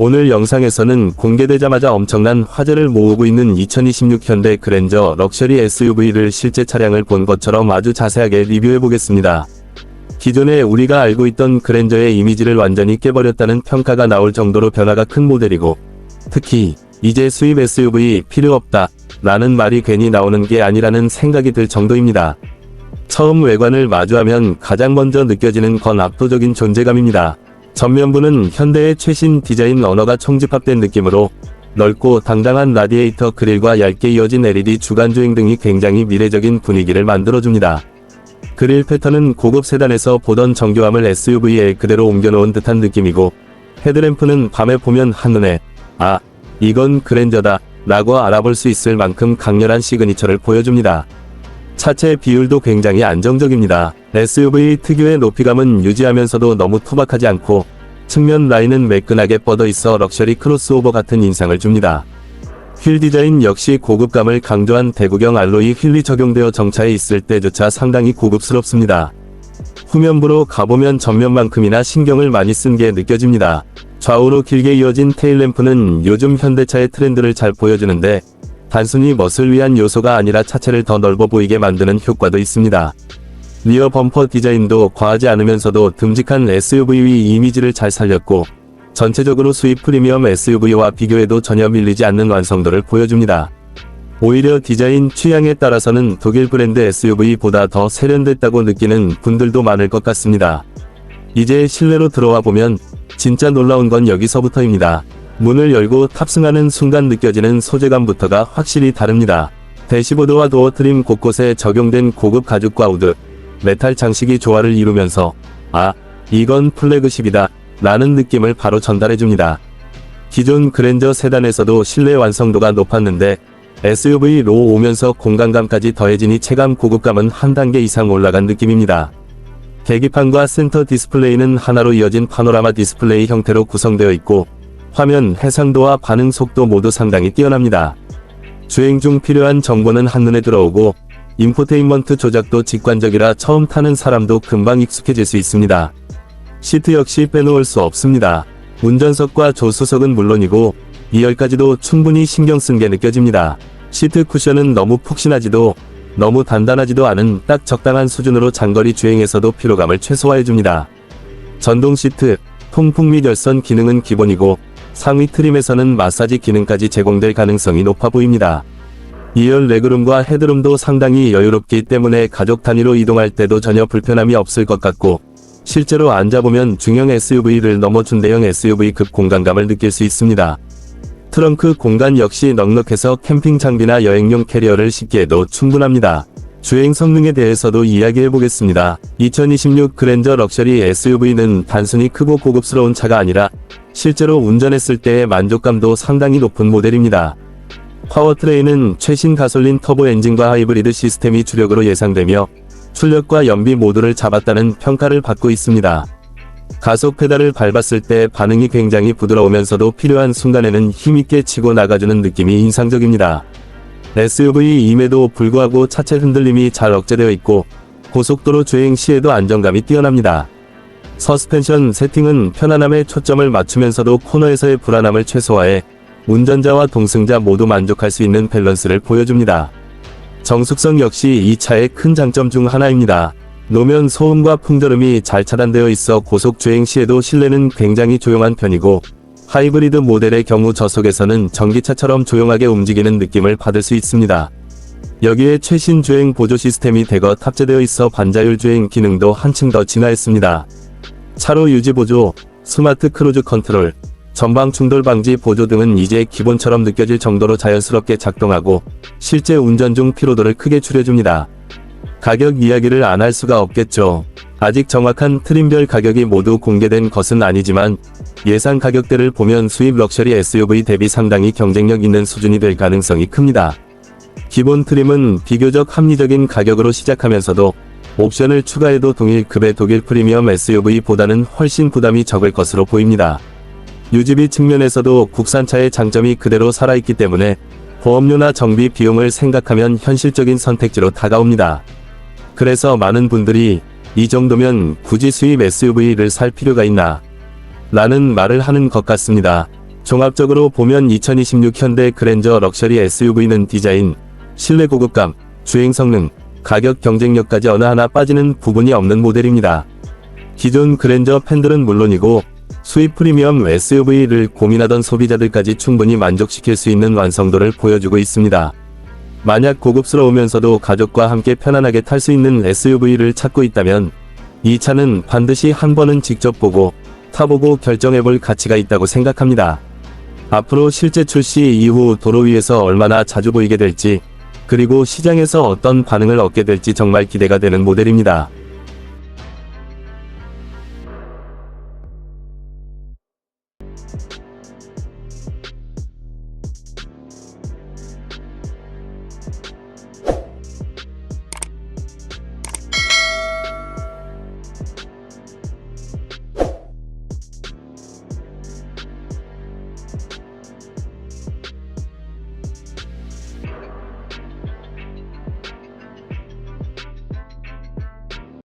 오늘 영상에서는 공개되자마자 엄청난 화제를 모으고 있는 2026 현대 그랜저 럭셔리 SUV를 실제 차량을 본 것처럼 아주 자세하게 리뷰해 보겠습니다. 기존에 우리가 알고 있던 그랜저의 이미지를 완전히 깨버렸다는 평가가 나올 정도로 변화가 큰 모델이고 특히 이제 수입 SUV 필요 없다 라는 말이 괜히 나오는 게 아니라는 생각이 들 정도입니다. 처음 외관을 마주하면 가장 먼저 느껴지는 건 압도적인 존재감입니다. 전면부는 현대의 최신 디자인 언어가 총집합된 느낌으로 넓고 당당한 라디에이터 그릴과 얇게 이어진 LED 주간 주행 등이 굉장히 미래적인 분위기를 만들어줍니다. 그릴 패턴은 고급 세단에서 보던 정교함을 SUV에 그대로 옮겨놓은 듯한 느낌이고 헤드램프는 밤에 보면 한눈에 아 이건 그랜저다 라고 알아볼 수 있을 만큼 강렬한 시그니처를 보여줍니다. 차체 비율도 굉장히 안정적입니다. SUV 특유의 높이감은 유지하면서도 너무 투박하지 않고 측면 라인은 매끈하게 뻗어 있어 럭셔리 크로스오버 같은 인상을 줍니다. 휠 디자인 역시 고급감을 강조한 대구경 알로이 휠이 적용되어 정차해 있을 때조차 상당히 고급스럽습니다. 후면부로 가보면 전면만큼이나 신경을 많이 쓴 게 느껴집니다. 좌우로 길게 이어진 테일램프는 요즘 현대차의 트렌드를 잘 보여주는데 단순히 멋을 위한 요소가 아니라 차체를 더 넓어 보이게 만드는 효과도 있습니다. 리어 범퍼 디자인도 과하지 않으면서도 듬직한 SUV 이미지를 잘 살렸고 전체적으로 수입 프리미엄 SUV와 비교해도 전혀 밀리지 않는 완성도를 보여줍니다. 오히려 디자인 취향에 따라서는 독일 브랜드 SUV보다 더 세련됐다고 느끼는 분들도 많을 것 같습니다. 이제 실내로 들어와 보면 진짜 놀라운 건 여기서부터입니다. 문을 열고 탑승하는 순간 느껴지는 소재감부터가 확실히 다릅니다. 대시보드와 도어 트림 곳곳에 적용된 고급 가죽과 우드, 메탈 장식이 조화를 이루면서 아, 이건 플래그십이다 라는 느낌을 바로 전달해줍니다. 기존 그랜저 세단에서도 실내 완성도가 높았는데 SUV로 오면서 공간감까지 더해지니 체감 고급감은 한 단계 이상 올라간 느낌입니다. 계기판과 센터 디스플레이는 하나로 이어진 파노라마 디스플레이 형태로 구성되어 있고 화면 해상도와 반응 속도 모두 상당히 뛰어납니다. 주행 중 필요한 정보는 한눈에 들어오고 인포테인먼트 조작도 직관적이라 처음 타는 사람도 금방 익숙해질 수 있습니다. 시트 역시 빼놓을 수 없습니다. 운전석과 조수석은 물론이고 2열까지도 충분히 신경 쓴 게 느껴집니다. 시트 쿠션은 너무 푹신하지도 너무 단단하지도 않은 딱 적당한 수준으로 장거리 주행에서도 피로감을 최소화해줍니다. 전동 시트, 통풍 및 열선 기능은 기본이고 상위 트림에서는 마사지 기능까지 제공될 가능성이 높아 보입니다. 2열 레그룸과 헤드룸도 상당히 여유롭기 때문에 가족 단위로 이동할 때도 전혀 불편함이 없을 것 같고 실제로 앉아보면 중형 SUV를 넘어 준대형 SUV급 공간감을 느낄 수 있습니다. 트렁크 공간 역시 넉넉해서 캠핑 장비나 여행용 캐리어를 싣기에도 충분합니다. 주행 성능에 대해서도 이야기해 보겠습니다. 2026 그랜저 럭셔리 SUV는 단순히 크고 고급스러운 차가 아니라 실제로 운전했을 때의 만족감도 상당히 높은 모델입니다. 파워트레인은 최신 가솔린 터보 엔진과 하이브리드 시스템이 주력으로 예상되며 출력과 연비 모두를 잡았다는 평가를 받고 있습니다. 가속 페달을 밟았을 때 반응이 굉장히 부드러우면서도 필요한 순간에는 힘있게 치고 나가주는 느낌이 인상적입니다. SUV임에도 불구하고 차체 흔들림이 잘 억제되어 있고 고속도로 주행 시에도 안정감이 뛰어납니다. 서스펜션 세팅은 편안함에 초점을 맞추면서도 코너에서의 불안함을 최소화해 운전자와 동승자 모두 만족할 수 있는 밸런스를 보여줍니다. 정숙성 역시 이 차의 큰 장점 중 하나입니다. 노면 소음과 풍절음이 잘 차단되어 있어 고속 주행 시에도 실내는 굉장히 조용한 편이고 하이브리드 모델의 경우 저속에서는 전기차처럼 조용하게 움직이는 느낌을 받을 수 있습니다. 여기에 최신 주행 보조 시스템이 대거 탑재되어 있어 반자율 주행 기능도 한층 더 진화했습니다. 차로 유지 보조, 스마트 크루즈 컨트롤, 전방 충돌 방지 보조 등은 이제 기본처럼 느껴질 정도로 자연스럽게 작동하고 실제 운전 중 피로도를 크게 줄여줍니다. 가격 이야기를 안 할 수가 없겠죠. 아직 정확한 트림별 가격이 모두 공개된 것은 아니지만 예상 가격대를 보면 수입 럭셔리 SUV 대비 상당히 경쟁력 있는 수준이 될 가능성이 큽니다. 기본 트림은 비교적 합리적인 가격으로 시작하면서도 옵션을 추가해도 동일 급의 독일 프리미엄 SUV보다는 훨씬 부담이 적을 것으로 보입니다. 유지비 측면에서도 국산차의 장점이 그대로 살아있기 때문에 보험료나 정비 비용을 생각하면 현실적인 선택지로 다가옵니다. 그래서 많은 분들이 이 정도면 굳이 수입 SUV를 살 필요가 있나? 라는 말을 하는 것 같습니다. 종합적으로 보면 2026 현대 그랜저 럭셔리 SUV는 디자인, 실내 고급감, 주행 성능, 가격 경쟁력까지 어느 하나 빠지는 부분이 없는 모델입니다. 기존 그랜저 팬들은 물론이고 수입 프리미엄 SUV를 고민하던 소비자들까지 충분히 만족시킬 수 있는 완성도를 보여주고 있습니다. 만약 고급스러우면서도 가족과 함께 편안하게 탈 수 있는 SUV를 찾고 있다면 이 차는 반드시 한 번은 직접 보고 타보고 결정해볼 가치가 있다고 생각합니다. 앞으로 실제 출시 이후 도로 위에서 얼마나 자주 보이게 될지 그리고 시장에서 어떤 반응을 얻게 될지 정말 기대가 되는 모델입니다.